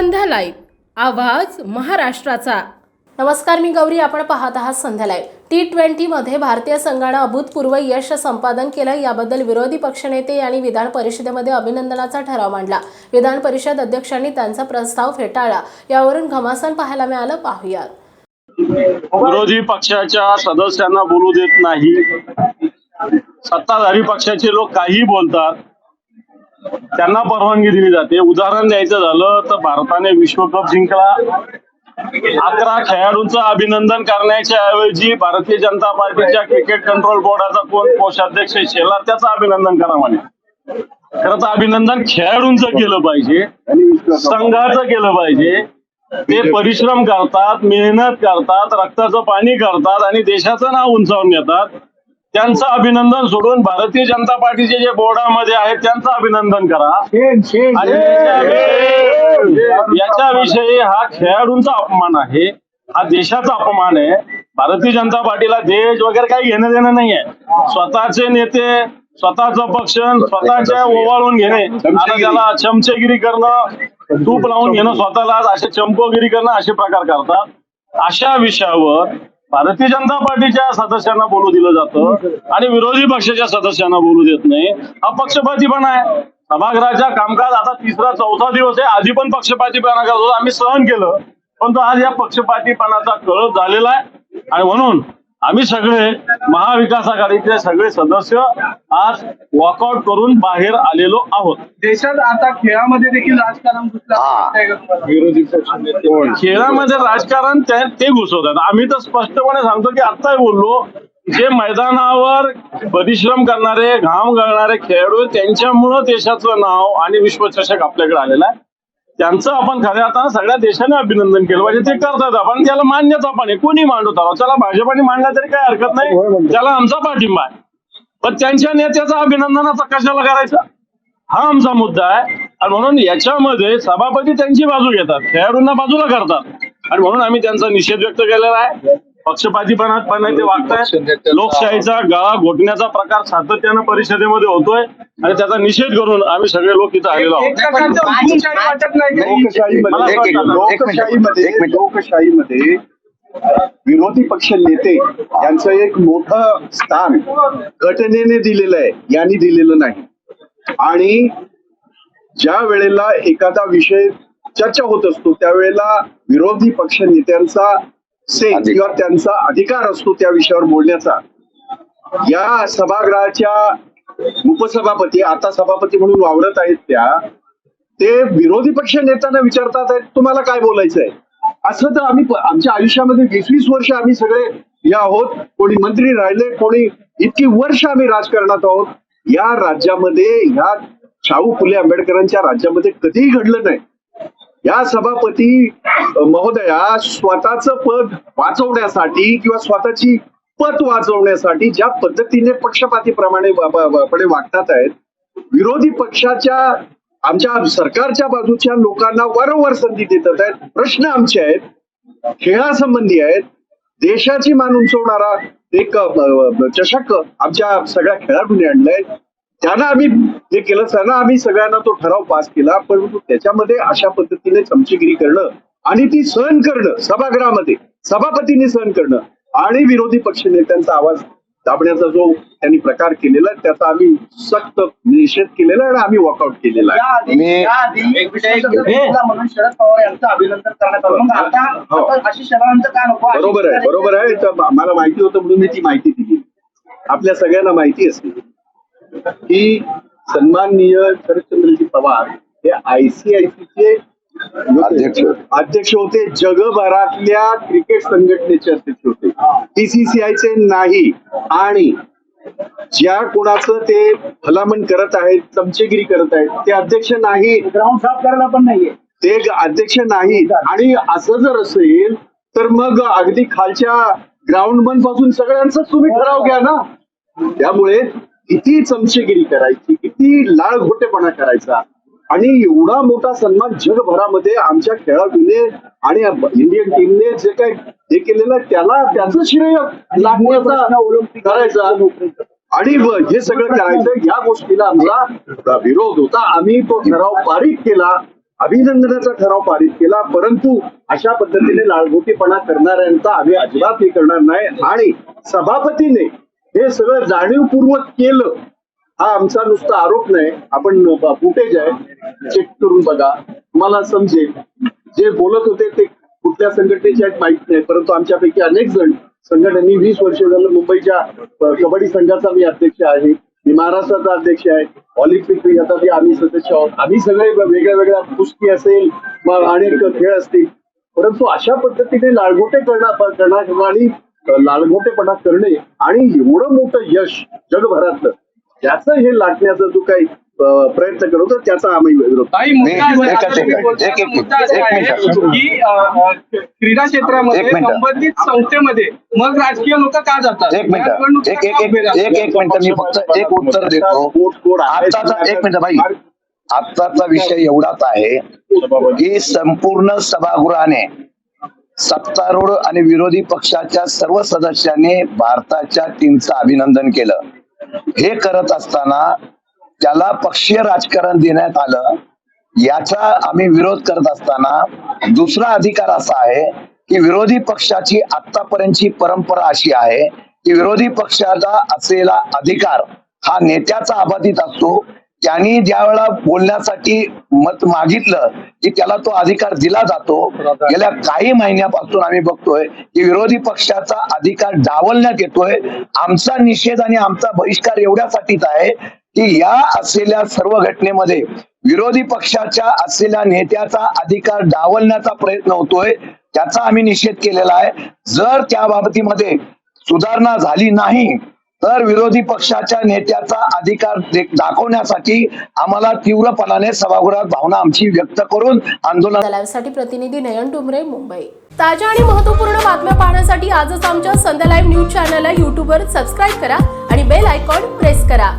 संध्या live. आवाज महाराष्ट्राचा. नमस्कार मी गौरी. आपण पाहत आहात संध्या लाईव्ह. टी ट्वेंटीमध्ये भारतीय संघानं अभूतपूर्व यश संपादन केलं. याबद्दल विरोधी पक्षनेते यांनी विधान परिषदेमध्ये अभिनंदनाचा ठराव मांडला. विधान परिषद अध्यक्षांनी त्यांचा प्रस्ताव फेटाळला. यावरून घमासान पाहायला मिळालं. पाहुयात. विरोधी पक्षाच्या सदस्यांना बोलू देत नाही. सत्ताधारी पक्षाचे लोक काही बोलतात. त्यांना परवानगी दिली जाते. उदाहरण द्यायचं झालं तर भारताने विश्वकप जिंकला. अकरा खेळाडूंचं अभिनंदन करण्याच्या ऐवजी भारतीय जनता पार्टीच्या क्रिकेट कंट्रोल बोर्डाचा कोण कोषाध्यक्ष शेलार त्याचं अभिनंदन करा म्हणे. खरं तर अभिनंदन खेळाडूंचं केलं पाहिजे. संघाचं केलं पाहिजे. ते परिश्रम करतात मेहनत करतात रक्ताचं पाणी करतात आणि देशाचं नाव उंचावून येतात त्यांचं अभिनंदन सोडून भारतीय जनता पार्टीचे जे बोर्डामध्ये आहेत त्यांचं अभिनंदन करा. आणि याच्याविषयी- हा खेळाडूंचा अपमान आहे हा देशाचा अपमान आहे. भारतीय जनता पार्टीला देश वगैरे काही घेणं देणं नाहीये. स्वतःचे नेते स्वतःचा पक्ष स्वतःच्या ओवाळून घेणे. आता त्याला चमचेगिरी करणं तूप लावून घेणं स्वतःला असे चमकोगिरी करणं असे प्रकार करतात. अशा विषयावर भारतीय जनता पार्टीच्या सदस्यांना बोलू दिलं जातं आणि विरोधी पक्षाच्या सदस्यांना बोलू देत नाही. हा पक्षपातीपणा आहे. सभागृहाचा कामकाज आता तिसरा चौथा दिवस आहे. आधी पण पक्षपातीपणा करत होतो. आम्ही सहन केलं. पण तो आज या पक्षपातीपणाचा कळप झालेला आहे. आणि म्हणून आम्ही सगळे महाविकास आघाडीचे सगळे सदस्य आज वॉकआउट करून बाहेर आलेलो आहोत. देशात आता खेळामध्ये देखील राजकारण घुसलं विरोधी खेळामध्ये राजकारण ते ते घुसवतात. आम्ही तर स्पष्टपणे सांगतो की आत्ताही बोललो जे मैदानावर परिश्रम करणारे घाम गळणारे खेळाडू त्यांच्यामुळं देशाचं नाव आणि विश्वचषक आपल्याकडे आलेला आहे. त्यांचं आपण खऱ्या अर्थानं सगळ्या देशाने अभिनंदन केलं. पाहिजे ते करतात आपण. त्याला मान्यता पण आहे कोणी मांडत आहोत त्याला भाजपाने मांडला तरी काही हरकत नाही. त्याला आमचा पाठिंबा आहे. पण त्यांच्या नेत्याचं अभिनंदनाचा कशाला करायचं? हा आमचा मुद्दा आहे. आणि म्हणून याच्यामध्ये सभापती त्यांची बाजू घेतात. खेळाडूंना बाजूला करतात. आणि म्हणून आम्ही त्यांचा निषेध व्यक्त केलेला आहे. पक्षपातीपणात पण ते वागतायत. लोकशाहीचा गळा घोटण्याचा प्रकार सातत्यानं परिषदेमध्ये होतोय आणि त्याचा निषेध करून आम्ही सगळे लोक इथं आलेलो आहोत. लोकशाहीमध्ये विरोधी पक्ष नेते यांचं एक मोठं स्थान घटनेने दिलेलं आहे यांनी दिलेलं नाही. आणि ज्या वेळेला एखादा विषय चर्चा होत असतो त्यावेळेला विरोधी पक्ष नेत्यांचा से किंवा त्यांचा अधिकार असतो त्या विषयावर बोलण्याचा. या सभागृहाच्या उपसभापती आता सभापती म्हणून वावरत आहेत त्या ते विरोधी पक्ष नेत्यांना विचारतात तुम्हाला काय बोलायचं आहे असं तर आम्ही आमच्या आयुष्यामध्ये वीस वीस वर्ष आम्ही सगळे हे आहोत. कोणी मंत्री राहिले कोणी इतकी वर्ष आम्ही राजकारणात आहोत. या राज्यामध्ये ह्या शाहू फुले आंबेडकरांच्या राज्यामध्ये कधीही घडलं नाही. या सभापती महोदया स्वतःच पद वाचवण्यासाठी किंवा स्वतःची पत वाचवण्यासाठी ज्या पद्धतीने पक्षपातीप्रमाणे पडे वागतात आहेत विरोधी पक्षाच्या आमच्या सरकारच्या बाजूच्या लोकांना वारंवार संधी देतात आहेत. प्रश्न आमचे आहेत खेळासंबंधी आहेत देशाची मान उंचवणारा एक चषक आमच्या सगळ्या खेळाडूंनी आणलाय. त्यांना आम्ही हे केलं त्यांना आम्ही सगळ्यांना तो ठराव पास केला परंतु त्याच्यामध्ये अशा पद्धतीने चमचेगिरी करणं आणि ती सहन करणं सभागृहामध्ये सभापतींनी सहन करणं आणि विरोधी पक्ष नेत्यांचा आवाज दाबण्याचा जो त्यांनी प्रकार केलेला त्याचा आम्ही सक्त निषेध केलेला आहे आणि आम्ही वॉकआउट केलेला आहे. याआधी मी- याआधी विषयाचा घेतला म्हणून शरद पवार यांचं अभिनंदन करण्यात आलं. मग आता हो. अशी शरदांचं नको? बरोबर आहे बरोबर आहे. तर मला माहिती होतं म्हणून मी ती माहिती दिली. आपल्या सगळ्यांना माहिती असते की सन्माननीय शरदचंद्रजी पवार हे आयसीआयसीचे अध्यक्ष. अध्यक्ष होते जगभरातल्या क्रिकेट संघटनेचे अध्यक्ष होते. बीसीसीआयचे नाही. आणि ज्या कोणाचं ते भलामण करत आहेत चमचेगिरी करत आहेत ते अध्यक्ष नाही. ग्राउंड साफ करायला पण नाहीये. ते अध्यक्ष नाहीत आणि असं जर असेल तर मग अगदी खालच्या ग्राउंड मनपासून सगळ्यांचा तुम्ही ठराव घ्या ना. त्यामुळे किती चमचेगिरी करायची किती लाळ घोटेपणा करायचा. आणि एवढा मोठा सन्मान जगभरामध्ये आमच्या खेळाडूने आणि इंडियन टीमने जे काही हे केलेलं त्याला त्याचं श्रेय लागण्याचा करायचा. आणि हे सगळं करायचं या गोष्टीला आमचा विरोध होता. आम्ही तो ठराव पारित केला अभिनंदनाचा ठराव पारित केला परंतु अशा पद्धतीने लालघोटीपणा करणाऱ्यांचा आम्ही अजिबात हे करणार नाही. आणि सभापतीने हे सगळं जाणीवपूर्वक केलं हा आमचा नुसता आरोप नाही. आपण फुटेज आहे. चेक करून बघा. तुम्हाला समजेल. जे बोलत होते ते कुठल्या संघटनेचे आहेत माहीत नाही. परंतु आमच्यापैकी अनेक जण संघटनेनी वीस वर्ष झालं मुंबईच्या कबड्डी संघाचा मी अध्यक्ष आहे. मी महाराष्ट्राचा अध्यक्ष आहे. ऑलिम्पिक याचा आम्ही सदस्य आहोत. आम्ही सगळे वेगळ्या वेगळ्या कुस्ती असेल अनेक खेळ असतील. परंतु अशा पद्धतीने लाळगोटे करणार करणार आणि लालगोटेपणा करणे आणि एवढं मोठं यश जगभरातलं त्याचं हे लाटण्याचा जो काही प्रयत्न करतो तर त्याचा आम्ही क्रीडा क्षेत्रामध्ये. संबंधित संस्थेमध्ये मग राजकीय लोक का जातात? एक मिनिट. एक एक एक मिनिट मी फक्त एक उत्तर देतो. एक मिनिट भाई आत्ताचा विषय एवढाच आहे की संपूर्ण सभागृहाने सत्तारूढ आणि विरोधी पक्षाच्या सर्व सदस्यांनी भारताच्या टीमचं अभिनंदन केलं. हे करत असताना त्याला पक्षीय राजकारण देण्यात आलं. याचा आम्ही विरोध करत असताना दुसरा अधिकार असा आहे की विरोधी पक्षाची आतापर्यंतची परंपरा अशी आहे की विरोधी पक्षाचा असलेला अधिकार हा नेत्याचा अबाधित असतो. त्यांनी ज्या वेळा बोलण्यासाठी मत मागितलं की त्याला तो अधिकार दिला जातो. गेल्या काही महिन्यापासून आम्ही बघतोय की विरोधी पक्षाचा अधिकार डावलण्यात येतोय. आमचा निषेध आणि आमचा बहिष्कार एवढ्यासाठीच आहे की या असलेल्या सर्व घटनेमध्ये विरोधी पक्षाच्या असलेल्या नेत्याचा अधिकार डावलण्याचा प्रयत्न होतोय. त्याचा आम्ही निषेध केलेला आहे. जर त्या बाबतीमध्ये सुधारणा झाली नाही तर विरोधी पक्षाच्या नेत्याचा अधिकार दाखवण्यासाठी आम्हाला तीव्रपणाने सभागृहात भावना आमची व्यक्त करून आंदोलन प्रतिनिधी नयन टुमरे मुंबई. ताज्या आणि महत्त्वपूर्ण बातम्या पाहण्यासाठी आजच आमच्या संध्या लाईव्ह न्यूज चॅनलला यूट्यूबवर सबस्क्राईब करा आणि बेल आयकॉन प्रेस करा.